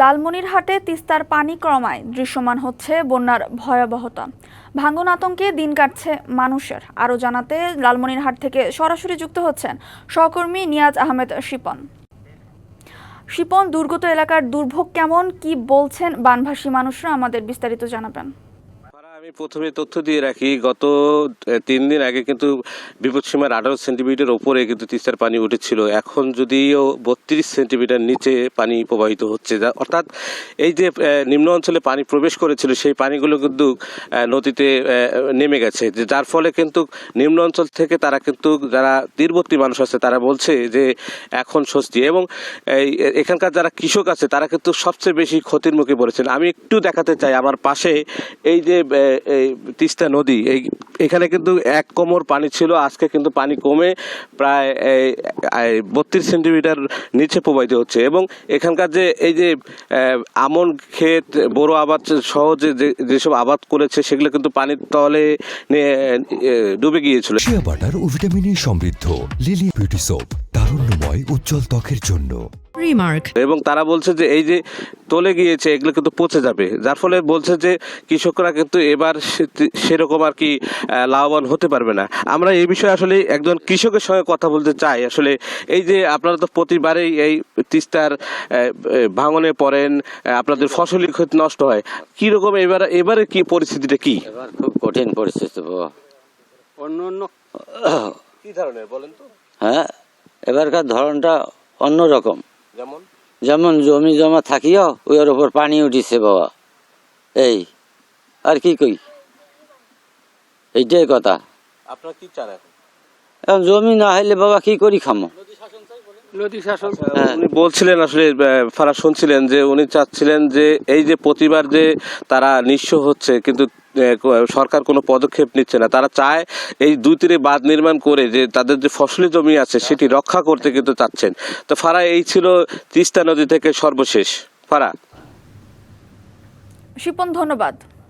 লালমনিরহাটে তিস্তার পানি ক্রমায় দৃশ্যমান হচ্ছে বন্যার ভয়াবহতা। ভাঙ্গন আতঙ্কে দিন কাটছে মানুষের। আরও জানাতে লালমনিরহাট থেকে সরাসরি যুক্ত হচ্ছেন সহকর্মী নিয়াজ আহমেদ শিপন। শিপন, দুর্গত এলাকার দুর্ভোগ কেমন? কি বলছেন বানভাসী মানুষরা? আমাদের বিস্তারিত জানাবেন। আমি প্রথমে তথ্য দিয়ে রাখি, গত তিন দিন আগে কিন্তু বিপদসীমার আঠারো সেন্টিমিটার ওপরে কিন্তু তিস্তার পানি উঠেছিল। এখন যদিও বত্রিশ সেন্টিমিটার নিচে পানি প্রবাহিত হচ্ছে অর্থাৎ এই যে নিম্ন অঞ্চলে পানি প্রবেশ করেছিল, সেই পানিগুলো কিন্তু নদীতে নেমে গেছে। যার ফলে কিন্তু নিম্ন অঞ্চল থেকে তারা কিন্তু, যারা তীরবর্তী মানুষ আছে, তারা বলছে যে, এখন স্বস্তি। এবং এখানকার যারা কৃষক আছে, তারা কিন্তু সবচেয়ে বেশি ক্ষতির মুখে পড়েছেন। আমি একটু দেখাতে চাই, আমার পাশে এই যে এই তিস্তা নদী, এই এখানে কিন্তু এক কোমর পানি ছিল, আজকে কিন্তু পানি কমে প্রায় এই বত্রিশ সেন্টিমিটার নিচে প্রবাহিত হচ্ছে এবং এখানকার যে, এই যে আমন ক্ষেত বড় আবাদ সহজে যে, যেসব আবাদ করেছে, সেগুলো কিন্তু পানির তলে ডুবে গিয়েছিল। শিয়া বাটার ও ভিটামিনে সমৃদ্ধ লিলি বিউটি সোপ তারুণ্যময়, উজ্জ্বল ত্বকের জন্য। Remark. এবং তারা বলছে যে এই যে তলে গিয়েছে এগুলো কিন্তু পচে যাবে। যার ফলে বলছে যে কৃষকরা কিন্তু এবার সেরকম আর কি লাভবান হতে পারবে না। আমরা এই বিষয়ে আসলে একজন কৃষকের সঙ্গে কথা বলতে চাই। আসলে এই যে আপনারা তো প্রতিবারেই এই তিস্তার ভাঙনে পড়েন আপনাদের ফসলি ক্ষতি নষ্ট হয়। কি রকম এবার এবারে কি পরিস্থিতিটা কি? খুব কঠিন পরিস্থিতি অন্য অন্য কি ধরনের বলেন তো? হ্যাঁ এবারকার ধরনটা অন্যরকম। যেমন জমি জমা থাকিও ওর ওপর পানি উঠিছে বাবা। এই আর কি কই? এইটাই কথা। আপনারা কি চান এখন? জমি না হইলে বাবা কি করি খামো? হ্যাঁ। উনি বলছিলেন আসলে ফারা শুনছিলেন যে উনি চাচ্ছিলেন যে এই যে প্রতিবার যে তারা নিঃস্ব হচ্ছে কিন্তু সরকার কোনো পদক্ষেপ নিচ্ছে না। তারা চায় এই দুই তীরে বাঁধ নির্মাণ করে যে তাদের যে ফসলি জমি আছে সেটি রক্ষা করতে কিন্তু চাচ্ছেন। তো ফারা, এই ছিল তিস্তা নদী থেকে সর্বশেষ। ফারা। শিপন, ধন্যবাদ।